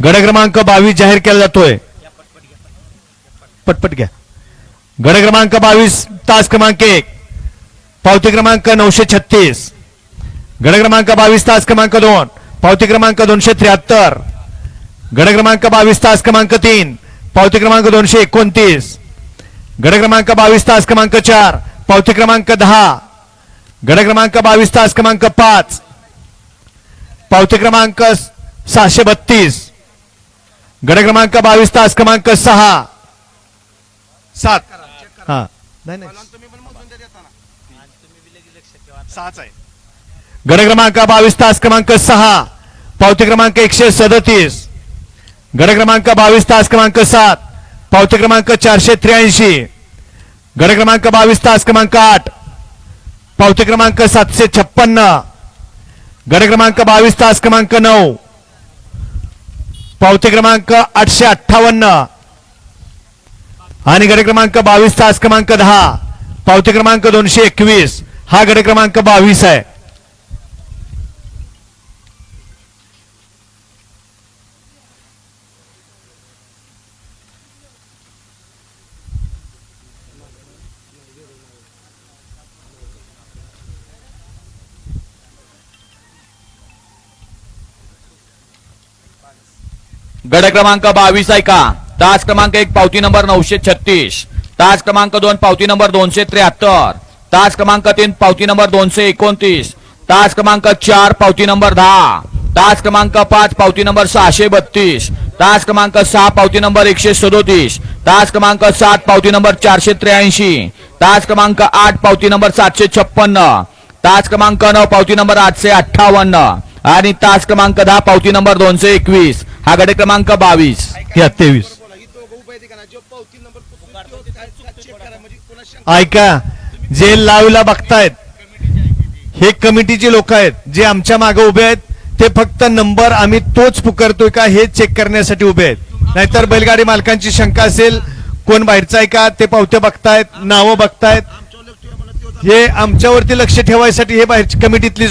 गड क्रमांक बावीस जाहीर जातोय. पटपट घ्या. गड क्रमांक बावीस, तास क्रमांक एक. पावती क्रमांक नऊशे छत्तीस. गड क्रमांक बावीस, तास क्रमांक दोन. पावती क्रमांक दोनशे त्र्याहत्तर. गड क्रमांक बावीस, तास क्रमांक तीन. पावती क्रमांक दोनशे एकोणतीस. गड क्रमांक बावीस, तास क्रमांक चार. पावती क्रमांक दहा. गड क्रमांक बावीस, तास क्रमांक पाच. पावती क्रमांक सहाशे बत्तीस. गड क्रमांक बावीस तास क्रमांक सहा. सात. हा. नाही नाही. गड क्रमांक बावीस तास क्रमांक सहा. पावती क्रमांक एकशे सदतीस. गड क्रमांक बावीस तास क्रमांक सात. पावती क्रमांक चारशे त्र्याऐंशी. गड क्रमांक बावीस तास क्रमांक आठ. पावती क्रमांक सातशे छप्पन्न. गड क्रमांक बावीस तास क्रमांक नऊ. पावती क्रमांक आठशे अठ्ठावन्न. आणि गड क्रमांक बावीस तास क्रमांक दहा. पावती क्रमांक दोनशे एकवीस. हा गड क्रमांक बावीस आहे. गड क्रमांक बावीस आहे का? तास क्रमांक एक, पावती नंबर नऊशे छत्तीस. तास क्रमांक दोन, पावती नंबर दोनशे त्र्याहत्तर. तास क्रमांक तीन, पावती नंबर दोनशे एकोणतीस. तास क्रमांक चार, पावती नंबर दहा. तास क्रमांक पाच, पावती नंबर सहाशे बत्तीस. तास क्रमांक सहा, पावती नंबर एकशे सदोतीस. तास क्रमांक सात, पावती नंबर चारशे त्र्याऐंशी. तास क्रमांक आठ, पावती नंबर सातशे छप्पन्न. तास क्रमांक नऊ, पावती नंबर आठशे अठ्ठावन्न. आणि तास क्रमांक दहा पावती नंबर दोनशे एकवीस. हा गट क्रमांक बावीस. या तेवीस. ऐका जे लावला बघतायत हे कमिटीचे लोक आहेत जे आमच्या मागे उभे आहेत ते फक्त नंबर आम्ही तोच पुकारतोय का हे चेक करण्यासाठी उभे आहेत. नाहीतर बैलगाडी मालकांची शंका असेल कोण बाहेरचा आहे का ते पावते बघतायत नावं बघतायत. हे आमच्यावरती लक्ष ठेवायसाठी हे बाहेरची कमिटीतली